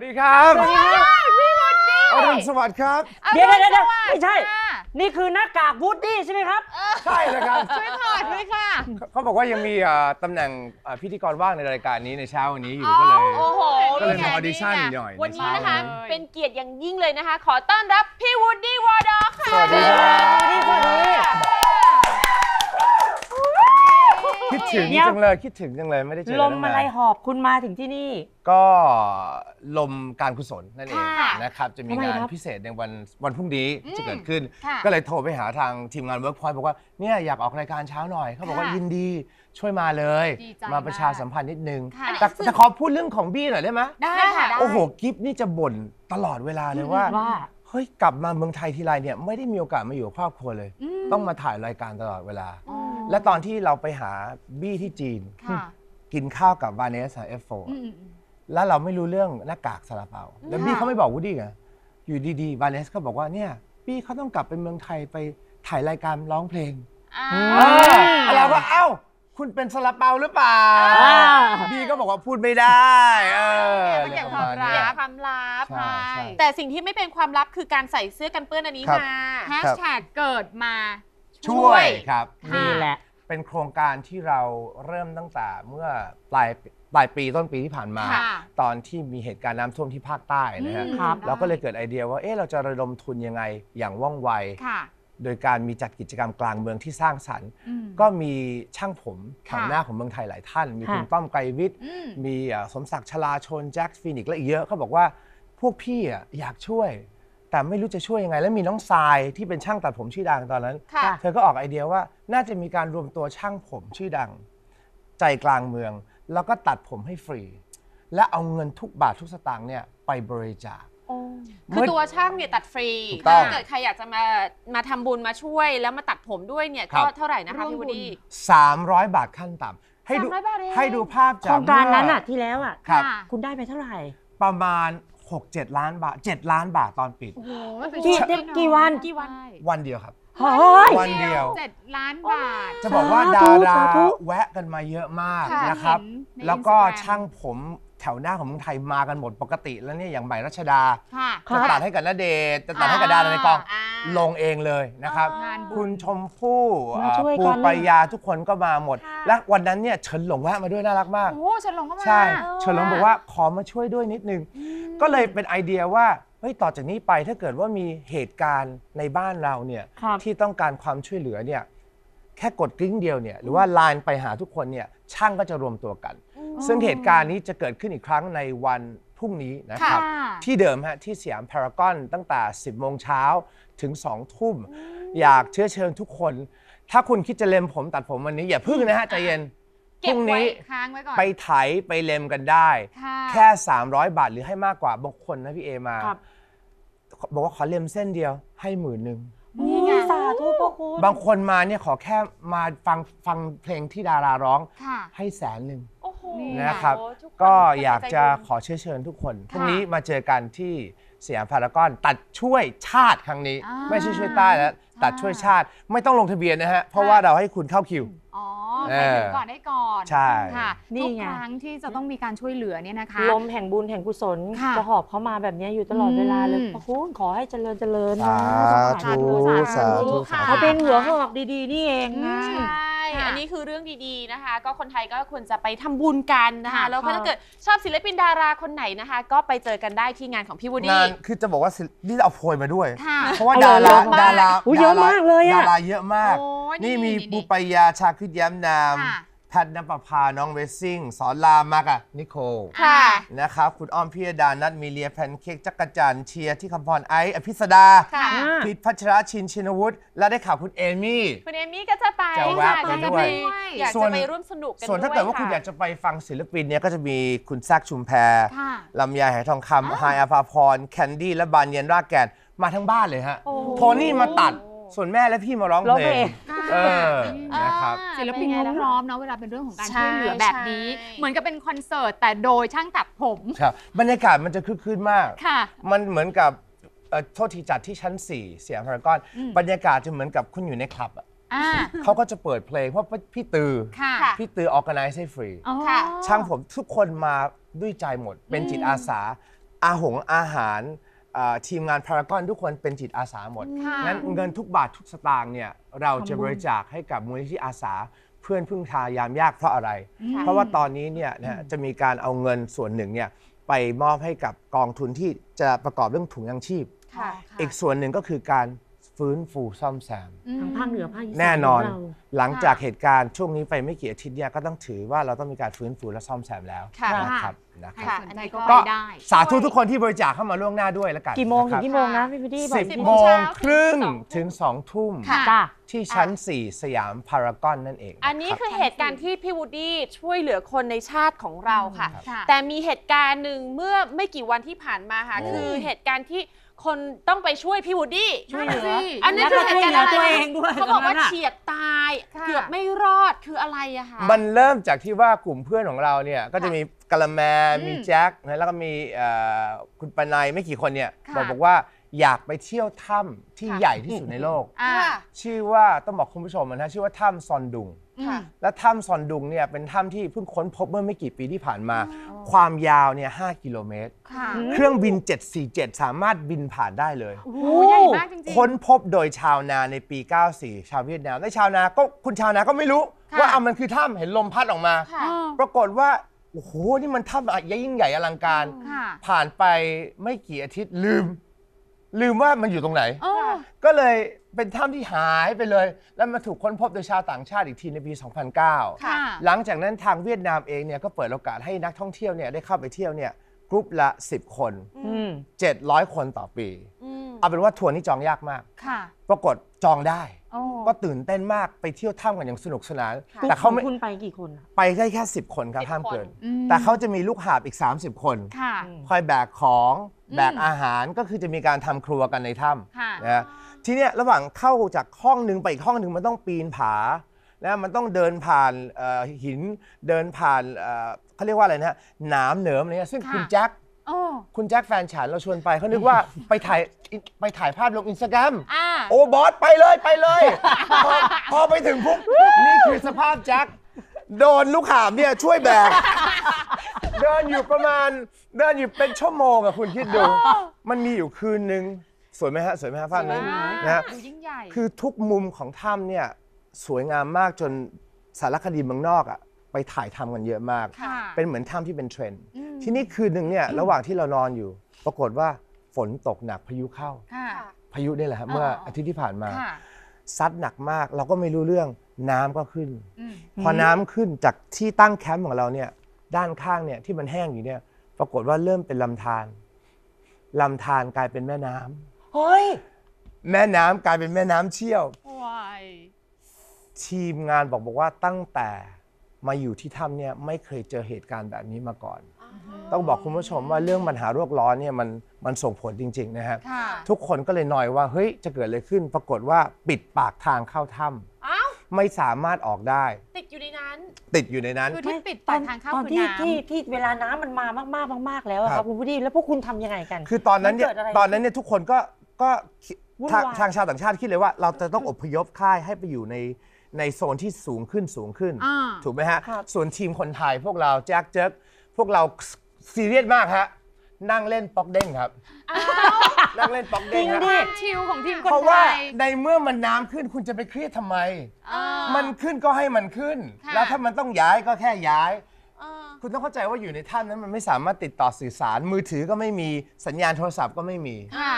วัสดีครับสวัสดีครับอรุณสวัสดิ์ครับเดี๋ยวเดี๋ยวเดี๋ยวอรุณสวัสดิ์ไม่ใช่ค่ะนี่คือหน้ากากวูดดี้ใช่ไหมครับ ใช่เลยครับ ช่วยถอดด้วยค่ะ เขาบอกว่ายังมีเอ่อตำแหน่งเอ่อพิธีกรว่างในรายการนี้ในเช้าวันนี้อยู่ก็เลยโอ้โหก็เลยมานี่ไง audition นี่ไงหน่อยวันนี้ในนะเช้าคะนี้เป็นเกียรติอย่างยิ่งเลยนะคะ ขอต้อนรับพี่วูดดี้วอร์ด็อกค่ะสวัสดีครับสวัสดีสวัสดีคิด ถึงเดี๋ยว จังเลยคิดถึงจังเลยไม่ได้เจอลกันมตั้งอะไรนานหอบคุณมาถึงที่นี่ ก็ลมการกุศลนั่นเองค่ะนะครับจะมีทำไมงานครับ พิเศษในวันวันพรุ่งนี้จะเกิดขึ้น ค่ะก็เลยโทรไปหาทางทีมงานเวิร์กพอยต์บอกว่าเนี่ยอยากออกรายการเช้าหน่อยเขาบอกว่าค่ะยินดีช่วยมาเลย ดีใจมาประชามากสัมพันธ์นิดนึงค่ะ แต่แต่ขอพูดเรื่องของบี้หน่อยได้ไหมได้ค่ะได้โอ้โหกิฟนี่จะบ่นตลอดเวลาเลยว่า ว่า เฮ้ยกลับมาเมืองไทยทีไรเนี่ยไม่ได้มีโอกาสมาอยู่กับครอบครัวเลยต้องมาถ่ายรายการตลอดเวลา อ๋อ และตอนที่เราไปหาบี้ที่จีน ค่ะกินข้าวกับวาเนสเอฟโฟอืมอืมอืมแล้วเราไม่รู้เรื่องหน้ากากซาลาเปา แล้วค่ะบี้เขาไม่บอกวูดดี้ไงอยู่ดีๆวาเนสก็บอกว่าเนี่ยบี้เขาต้องกลับไปเมืองไทยไปถ่ายรายการร้องเพลง อ่าเออเราก็เอ้า คุณเป็นซาลาเปาหรือเปล่าอ่าบี้ก็บอกว่าพูดไม่ได้เออมันเก็บปคระวามณลัเนี้ย บความลับใช่ใช่ แต่สิ่งที่ไม่เป็นความลับคือการใส่เสื้อกันเปื้อนอันนี้ครับ มา แฮชแท็กเกิดมา ช่วยครับ ค่ะ นี่แหละ เป็นโครงการที่เราเริ่มตั้งแต่เมื่อปลายปลายปีต้นปีที่ผ่านมา ค่ะตอนที่มีเหตุการณ์น้ำท่วมที่ภาคใต้นะฮะอืมครับ เราก็เลยเกิดไอเดียว่าเอ๊ะเราจะระดมทุนยังไงอย่างว่องไว ค่ะโดยการมีจัดกิจกรรมกลางเมืองที่สร้างสรรค์ อืม ก็มีช่างผมแถวค่ะ หน้าของเมืองไทยหลายท่าน มีคุณค่ะ ต้อมไกรวิทย์ อืม มีเอ่อสมศักดิ์ชลาชนแจ็คฟินิกซ์และอีกเยอะเขาบอกว่าพวกพี่อะอยากช่วย แต่ไม่รู้จะช่วยยังไง แล้วมีน้องทรายที่เป็นช่างตัดผมชื่อดังตอนนั้น ค่ะ เธอก็ออกไอเดียว่าน่าจะมีการรวมตัวช่างผมชื่อดัง ใจกลางเมือง แล้วก็ตัดผมให้ฟรี และเอาเงินทุกบาททุกสตางค์เนี่ยไปบริจาค คือตัวช่างเนี่ยตัดฟรีถูกต้องถ้าเกิดใครอยากจะมามาทำบุญมาช่วยแล้วมาตัดผมด้วยเนี่ยครัก็บเท่าไหร่นะคะร่วมพี่บุวูญดี้ 300 บาทขั้นต่ำให้ดู300บาทเอง ให้ดูภาพโคจากรงการนั้นเมื่อะที่แล้วอะ ครับค่ะคุณได้ไปเท่าไหร่ ประมาณ 6-7 ล้านบาท 7 ล้านบาทตอนปิด โอ้โหมันเป็นกี่ชีวิตกี่วัน กี่วัน วันเดียวครับ เฮ้ย วันเดียว เจ็ดล้านบาท จะบอกว่าสาดาธุราสาธุ แวะกันมาเยอะมากค่ะนะครับ เห็นในแล้วก็ Instagram ช่างผม แถวหน้าของเมืองไทยมากันหมดปกติแล้วเนี่ยอย่างใหม่รัชดา ค่ะครับจะตัดให้กับณเดชน์จะตัดให้กับดาราในกองอ่าลงเองเลยนะครับ งานบุญ คุณชมพู่มาช่วยปูกันปรายาทุกคนก็มาหมด ค่ะ และวันนั้นเนี่ยเฉินหลงแวะมาด้วยน่ารักมาก โอ้โหฉันลงเข้ามา ใช่เฉินหลงบอกว่าขอมาช่วยด้วยนิดนึง ก็เลยเป็นไอเดียว่าเฮ้ยต่อจากนี้ไปถ้าเกิดว่ามีเหตุการณ์ในบ้านเราเนี่ยครับ ที่ต้องการความช่วยเหลือเนี่ยแค่กดกริ้งเดียวเนี่ยหรือว่าไลน์ไปหาทุกคนเนี่ยช่างก็จะรวมตัวกัน ซึ่งเหตุการณ์นี้จะเกิดขึ้นอีกครั้งในวันพรุ่งนี้นะครับ ค่ะที่เดิมฮะที่สยามพารากอนตั้งแต่ 10 โมงเช้าถึง 2 ทุ่ม อยากเชื้อเชิญทุกคน ถ้าคุณคิดจะเล็มผมตัดผมวันนี้อย่าพึ่งนะฮะใจเย็นพเก็บรุ่งไว้นี้ค้างไว้ก่อนไปไถไปเล็มกันได้ ค่ะ แค่ 300 บาทหรือให้มากกว่าบางคนนะพี่เอมาครับ บอกว่าขอเล็มเส้นเดียวให้หมื่นหนึ่ง นี่ไงสาธุพระคุณบางคนมาเนี่ยขอแค่มาฟังฟังเพลงที่ดาราร้องค่ะ ให้แสนหนึ่ง โอ้โหนะครับ โอ้ทุนก็อยากจะใจบุญขอเชื้อเชิญทุกคนพรุ่งนี้มาเจอกันที่สยามพารากอนตัดช่วยชาติครั้งนี้ อ่าไม่ใช่ช่วยใต้แล้วตัดช่วยชาติไม่ต้องลงทะเบียนนะฮะ เพราะว่าเราให้คุณเข้าคิว อ๋อเอไปอถึงก่อนได้ก่อนใช่ ค่ะนี่ทุกไง ครั้งที่จะต้องมีการช่วยเหลือเนี่ยนะคะ ลมแห่งบุญแห่งกุศลค่ะจะหอบเขามาแบบนี้อยู่ตลอดเวลาเลยอืม พระคุณขอให้เจริญเจริญสานะธุ สาธุ สาธุ เขาเป็นหัวหอกดีๆ นี่เองอืนะ มใช่ ค่ะอันนี้คือเรื่องดีๆนะคะ ก็คนไทยก็ควรจะไปทำบุญกันนะคะค่ะแล้วก็ถ้าเกิดชอบศิลปินดาราคนไหนนะคะ ก็ไปเจอกันได้ที่งานของพี่วูดงาดี้นคือจะบอกว่าศิลนี่เอาโพยมาด้วย ค่ะ เพราะว่าเอาดาเลยราเยอะมากดาราอุ๊ยเยอะมากเลยอะ ดาราเยอะมาก โอ้ยนี่มีนี่ปูปายาชาคริตแย้มนาม ค่ะ แพทย์นภพาน้องเรซซิ่ง สอนรามมากอะนิโคลค่ะ นะครับ คุณอ้อมพิยดา นัดมีเลียแพนเค้กจักรจันทร์เชียร์ที่คำพรไอซ์อภิสดาค่ะอ่าพิษพัชรชินชินวุฒิและได้ข่าวคุณเอมี่ คุณเอมี่ก็จะไปจะแวะค่ะไปก็จะด้วย อยากส่จะวนไปร่วมสนุกกันส่วนถ้าเกิดว่าะคุณอยากจะไปฟังศิลปินเนี่ยก็จะมีคุณแซกชุมแพรค่ะลำไยไหทองคำไฮายอภาพรแคนดี้และบานเย็นรากแกนมาทั้งบ้านเลยฮะโอ้โทนี่มาตัดส่วนแม่และพี่มาร้องร้องเพลเพลงง เออนะครับอ่าศิลปินเป็ไงเขาล่ะพร้อมเนาะเวลาเป็นเรื่องของการใช่ช่วยเหลือแบบนี้ ใช่ เหมือนกับเป็นคอนเสิร์ตแต่โดยช่างตัดผมครับบรรยากาศมันจะคึกคืนมาก ค่ะ มันเหมือนกับเอ่อโทษทีจัดที่ชั้น 4 เสียงพารากอน อืม บรรยากาศจะเหมือนกับคุณอยู่ในคลับอะอ่าเขาก็จะเปิดเพลงเพราะพี่ตือ ค่ะค่ะ พี่ตือออ g a แก z e ให้ฟรี อ๋อ ค่ะ ช่างผมทุกคนมาด้วยใจหมด เป็นจิตอาสา อาหงอาหาร อ่าทีมงานพารากอนทุกคนเป็นจิตอาสาหมด ค่ะงั้นเงินทุกบาททุกสตางค์เนี่ยเราจะบริจาคให้กับมูลนิธิอาสาเพื่อนพึ่งพายามยากเพราะอะไรเพราะว่าตอนนี้เนี่ยนะฮะจะมีการเอาเงินส่วนหนึ่งเนี่ยไปมอบให้กับกองทุนที่จะประกอบเรื่องถุงยังชีพ ค่ะ อีกส่วนหนึ่งก็คือการฟื้นฟูซ่อมแซม ทางภาคเหนือภาคอีสานแน่นอนขงเรา หลังจากเหตุการณ์ช่วงนี้ไปไม่กี่อาทิตย์เนี่ยก็ต้องถือว่าเราต้องมีการฟื้นฟูและซ่อมแซมแล้วค่ะ นะครับ นะใครครับสนใจก็ก็ไปได้ สาธุทุกคนที่บริจาคเข้ามาล่วงหน้าด้วยแล้วกันกี่โมงถึนะงครับกี่โมงนะพี่พิธีบอกสิบอีกทีโมงครึ่งถึถึงงสองทุ่มค่ะ จ้าที่ชั้น 4 สยามพารากอนนั่นเองอันนี้รับ คือเหตุการณ์ที่พี่วูดดี้ช่วยเหลือคนในชาติของเราค่ะ ค่ะ แต่มีเหตุการณ์หนึ่งเมื่อไม่กี่วันที่ผ่านมาค่ะ โอ้ คือเหตุการณ์ที่ คนต้องไปช่วยพี่วูดดี้ช่วยเหลือ อันนี้แล้วคือก็เหตุการณ์ช่วยเหลือตัวอะไรเองด้วยเขาบอกว่าตรงนั้นอะเฉียดตายค่ะเกือบไม่รอดคืออะไรอะคะมันเริ่มจากที่ว่ากลุ่มเพื่อนของเราเนี่ยก็จะมีกะละแมอืมมีแจ็คนะแล้วก็มีเอ่อคุณปนัยไม่กี่คนเนี่ยค่ะบอกบอกว่าอยากไปเที่ยวถ้ำที่ค่ะใหญ่ที่สุดในโลกอ่าค่ะชื่อว่าต้องบอกคุณผู้ชมนะชื่อว่าถ้ำซอนดุง ค่ะ และถ้ำซอนดุงเนี่ยเป็นถ้ำที่เพิ่งค้นพบเมื่อไม่กี่ปีที่ผ่านมา ความยาวเนี่ย5กิโลเมตร ค่ะเครื่องบิน 747 สามารถบินผ่านได้เลย โอ้โหใหญ่มากจริงๆค้นพบโดยชาวนาในปี 94 ชาวเวียดนามและชาวนาก็คุณชาวนาก็ไม่รู้ค่ะ ว่าเอามันคือถ้ำเห็นลมพัดออกมาค่ะเออปรากฏว่า โอ้โห นี่มันถ้ำอะยิ่งใหญ่อลังการ ค่ะ ผ่านไปไม่กี่อาทิตย์ลืม ลืมว่ามันอยู่ตรงไหน เออก็เลยเป็นถ้ำที่หายไปเลย แล้วมาถูกค้นพบโดยชาวต่างชาติอีกทีในปี 2009 ค่ะ หลังจากนั้นทางเวียดนามเองเนี่ยก็เปิดโอกาสให้นักท่องเที่ยวเนี่ยได้เข้าไปเที่ยวเนี่ยกรุ๊ปละ 10 คน อืม700 คนต่อปี อืมเอาเป็นว่าทัวร์นี้จองยากมาก ค่ะ ปรากฏจองได้ โอ้ ก็ตื่นเต้นมากไปเที่ยวถ้ำกันอย่างสนุกสนาน ค่ะ แต่เขาไม่คุณไปกี่คนอะ ไปได้แค่ 10 คนครับ10ห้ามเกิน คน อืมแต่เขาจะมีลูกหาบอีก 30 คน ค่ะ คอยแบกของอืมแบกอาหารก็คือจะมีการทำครัวกันในถ้ค่ะำนะฮะทีเนี้ยระหว่างเข้าจากห้องหนึ่งไปอีกห้องหนึ่งมันต้องปีนผานะมันต้องเดินผ่านเอ่อหินเดินผ่านเอ่อเขาเรียกว่าอะไรนะฮะหนามเหนิมอะไรเงี้ยซึ่งค่ะ คุณแจ็คโอ้ คุณแจ็คแฟนฉันเราชวนไปเขานึกว่าไปถ่ายไปถ่ายภาพลงอินสตาแกรมอ่า โอ้บอสไปเลยไปเลยพอพอไปถึงปุ๊บนี่คือสภาพแจ็คโดนลูกหามเนี่ยช่วยแบก เดินอยู่ประมาณ เดินอยู่เป็นชั่วโมงอะคุณคิดดู มันมีอยู่คืนนึง สวยไหมฮะ สวยไหมฮะภาพนี้สวยมากนะฮะ ดูยิ่งใหญ่ คือทุกมุมของถ้ำเนี่ย สวยงามมากจนสารคดีเมืองนอกอะ ไปถ่ายทำกันเยอะมาก ค่ะ เป็นเหมือนถ้ำที่เป็นเทรนด์อืมทีนี้คืนหนึ่งเนี่ยระหว่างที่เรานอนอยู่ ปรากฏว่าฝนตกหนักพายุเข้า ค่ะพายุนี่แหละครับเมื่ออ๋อออาทิตย์ที่ผ่านมา ค่ะซัดหนักมาก เราก็ไม่รู้เรื่องน้ำก็ขึ้น อืมพอน้ำขึ้นจากที่ตั้งแคมป์ของเราเนี่ยด้านข้างเนี่ยที่มันแห้งอยู่เนี่ยปรากฏว่าเริ่มเป็นลำธารลำธารกลายเป็นแม่น้ำเฮ้ย แม่น้ำกลายเป็นแม่น้ำเชี่ยว วาย ทีมงานบอกบอกว่าตั้งแต่ มาอยู่ที่ถ้ำเนี่ยไม่เคยเจอเหตุการณ์แบบนี้มาก่อน ต้องบอกคุณผู้ชมว่าเรื่องปัญหาโรคร้อนเนี่ยมันมันส่งผลจริง ๆ นะครับ ค่ะทุกคนก็เลยหน่อยว่าเฮ้ยจะเกิดอะไรขึ้น ปรากฏว่าปิดปากทางเข้าถ้ำอ้าวไม่สามารถออกได้ ติดอยู่ในนั้น ติดอยู่ในนั้น คือที่ปิดตปาอกนทางเข้าตอนคือที่น้ำที่ที่เวลาน้ำมันมามากๆมากๆแล้วอะคครัรับ บคุณผู้ดีแล้วพวกคุณทำยังไงกัน คือตอนนั้นเนี่ยมันเกิดอะไรตอนนั้นเนี่ยทุกคนก็ก็คิดวุ่นทางวาย ทางชาวต่างชาติคิดเลยว่า เราจะต้องอพยพค่ายให้ไปอยู่ใน ในโซนที่สูงขึ้นสูงขึ้น อ่า ถูกไหมฮะ ครับส่วนทีมคนไทยพวกเราแจ็คเจ๊กพวกเราซีเรียสมากฮะ นั่งเล่นป๊อกเด้งครับ นั่งเล่นป๊อกเด้งฮะ ความชิลของทีมคนเพราะไทว่า ยในเมื่อมันน้ำขึ้นคุณจะไปเครียดทำไม เออ มันขึ้นก็ให้มันขึ้น ค่ะ แล้วถ้ามันต้องย้ายก็แค่ย้าย เออ คุณต้องเข้าใจว่าอยู่ในถ้ำนั้นมันไม่สามารถติดต่อสื่อสารมือถือก็ไม่มีสัญญาณโทรศัพท์ก็ไม่มี ค่ะ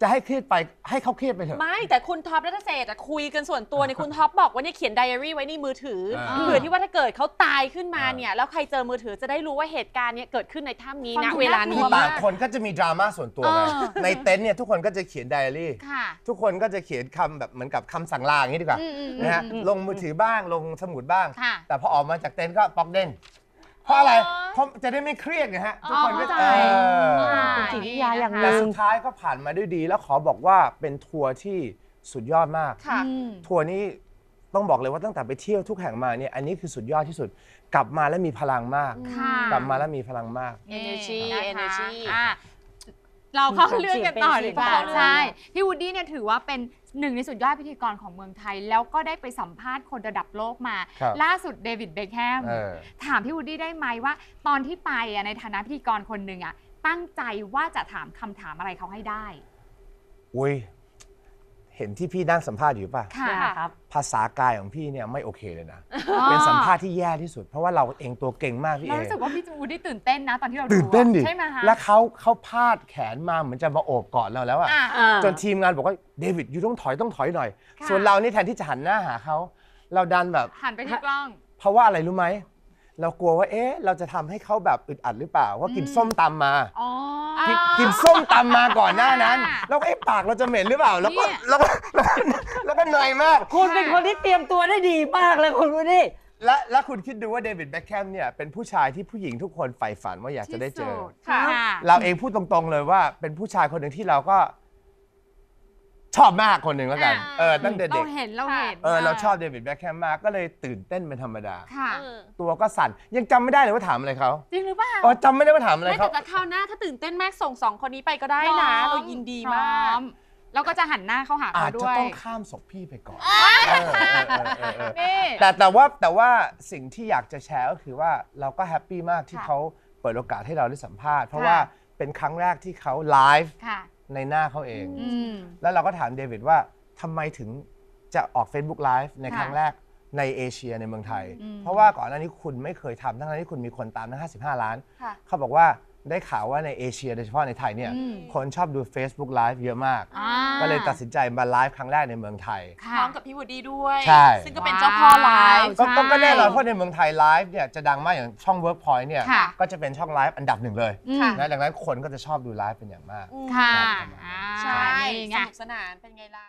จะให้เครียดไปให้เขาเครียดไปเถอะ ไม่แต่คุณท็อปรัตเศรษฐ์อะคุยกันส่วนตัวเนี่ยคุณท็อปบอกว่าเนี่ยเขียนไดอารี่ไว้ในมือถืออ่าเผื่อที่ว่าถ้าเกิดเขาตายขึ้นมาอ่าเนี่ยแล้วใครเจอมือถือจะได้รู้ว่าเหตุการณ์เนี่ยเกิดขึ้นในถ้ำนี้ฟังนะดูเวลาน่ากลันี้วบางคนก็จะมีดราม่าส่วนตัวไงเออ ในเต็นท์เนี่ยทุกคนก็จะเขียนไดอารี่ ค่ะ ทุกคนก็จะเขียนคำแบบเหมือนกับคำสั่งลาอย่างนี้ดีกว่าอืมอืมนะฮะลงมือถือบ้างลงสมุดบ้าง ค่ะ แต่พอออกมาจากเต็นท์ก็ป๊อกเด้ง เพราะอะไรอ๋อเพราะจะได้ไม่เครียดไงฮะทุกคนก็เข้าใจเออค่ะเป็นจิตวิทยาอย่างหแต่นึ่งสุดท้ายก็ผ่านมาด้วยดี แล้วขอบอกว่าเป็นทัวร์ที่สุดยอดมาก ค่ะอืมทัวร์นี้ต้องบอกเลยว่าตั้งแต่ไปเที่ยวทุกแห่งมาเนี่ยอันนี้คือสุดยอดที่สุด กลับมาแล้วมีพลังมาก ค่ะ กลับมาแล้วมีพลังมาก Energy นะคะ Energy อะ เราเข้าเรื่องกันต่อดีกว่าเป็นเสียงใช่พี่วูดดี้เนี่ยถือว่าเป็นหนึ่งในสุดยอดพิธีกรของเมืองไทย แล้วก็ได้ไปสัมภาษณ์คนระดับโลกมา ครับล่าสุดเดวิดเบคแฮมเออ ถามพี่วูดดี้ได้ไหมว่า ตอนที่ไปอะในฐานะพิธีกรคนหนึ่งอะตั้งใจว่าจะถามคำถามอะไรเขาให้ได้ อุ้ย เห็นที่พี่นั่งสัมภาษณ์อยู่ป่ะ ค่ะครับภาษากายของพี่เนี่ยไม่โอเคเลยนะ เป็นสัมภาษณ์ที่แย่ที่สุด เพราะว่าเราเองตัวเก่งมากพี่เราเอรู้สึกว่าพี่จูดี้ตื่นเต้นนะตอนที่เราดูตื่นเต้นดิ ใช่ไหมคะแล้วเขาเขาพาดแขนมาเหมือนจะมาโอบกอดเราแล้วอะอะจนทีมงานบอกว่าเดวิดอยู่ต้องถอยต้องถอยหน่อย ค่ะ ส่วนเรานี่แทนที่จะหันหน้าหาเขาเราดันแบบ หันไปที่กล้อง เพราะว่าอะไรรู้ไหม เรากลัวว่าเอ๊ะเราจะทำให้เขาแบบอึดอัดหรือเปล่าว่ากินส้มตำมา อ๋อ กินกินส้มตำมาก่อนหน้านั้นอ่าแล้วก็เอ๊ะปากเราจะเหม็นหรือเปล่า แล้วก็เนี่ยแล้วก็แล้วก็แล้วก็เหนื่อยมาก คุณเป็นคนที่เตรียมตัวได้ดีมากเลยคุณวูดดี้และและคุณคิดดูว่าเดวิดแบ็คแคมเนี่ยเป็นผู้ชายที่ผู้หญิงทุกคนใฝ่ฝันว่าอยากจะได้เจอที่สุดค่ะค่ะ เราเองพูดตรงๆเลยว่าเป็นผู้ชายคนหนึ่งที่เราก็ ชอบมากคนหนึ่งแล้วกัน อ่า เออตั้งแต่เราเด็ก เห็นเราเห็นเออเราชอบเดวิดแบ็คแคมมากก็เลยตื่นเต้นเป็นธรรมดา ค่ะเออตัวก็สั่นยังจำไม่ได้เลยว่าถามอะไรเขาจริงหรือเปล่าเออจำไม่ได้ว่าถามอะไรไม่เขาแต่จะคราวหน้าถ้าตื่นเต้นมากส่งสองคนนี้ไปก็ได้พร้นะอเรายินดีมากพร้อแล้วก็จะหันหน้าเข้าหาอาเขาจด้จะวยต้องข้ามศพพี่ไปก่อนเออเออเออเออเออ นี่ แต่แต่ว่าแต่ว่าสิ่งที่อยากจะแชร์ก็คือว่าเราก็แฮปปี้มากที่ค่ะเขาเปิดโอกาสให้เราได้สัมภาษณ์ เพราะค่ะ ว่าเป็นครั้งแรกที่เขาไลฟ์ค่ะ ในหน้าเขาเอง อืม แล้วเราก็ถามเดวิดว่าทำไมถึงจะออก Facebook Live ในค่ะครั้งแรกในเอเชียในเมืองไทย อืม เพราะว่าก่อนหน้านี้คุณไม่เคยทำทั้งๆที่คุณมีคนตามทั้ง 55 ล้าน ค่ะ เขาบอกว่า ได้ข่าวว่าในเอเชียโดยเฉพาะในไทยเนี่ยอืมคนชอบดู Facebook Live เยอะมากอ่าก็เลยตัดสินใจมาไลฟ์ครั้งแรกในเมืองไทยพค่ะร้อมกับพี่วูดดี้ด้วย ใช่ ซึ่งก็เป็นเจ้าพ่อไลฟ์ก็ใช่ก็ก็แน่นอนเพราะในเมืองไทยไลฟ์เนี่ยจะดังมากอย่างช่อง Workpoint เนี่ยค่ะก็จะเป็นช่องไลฟ์อันดับหนึ่งเลยอืมนะดังนั้นคนก็จะชอบดูไลฟ์เป็นอย่างมากอืมค่ะครับอ่าใช่นี่สไงนุกสนานเป็นไงล่ะ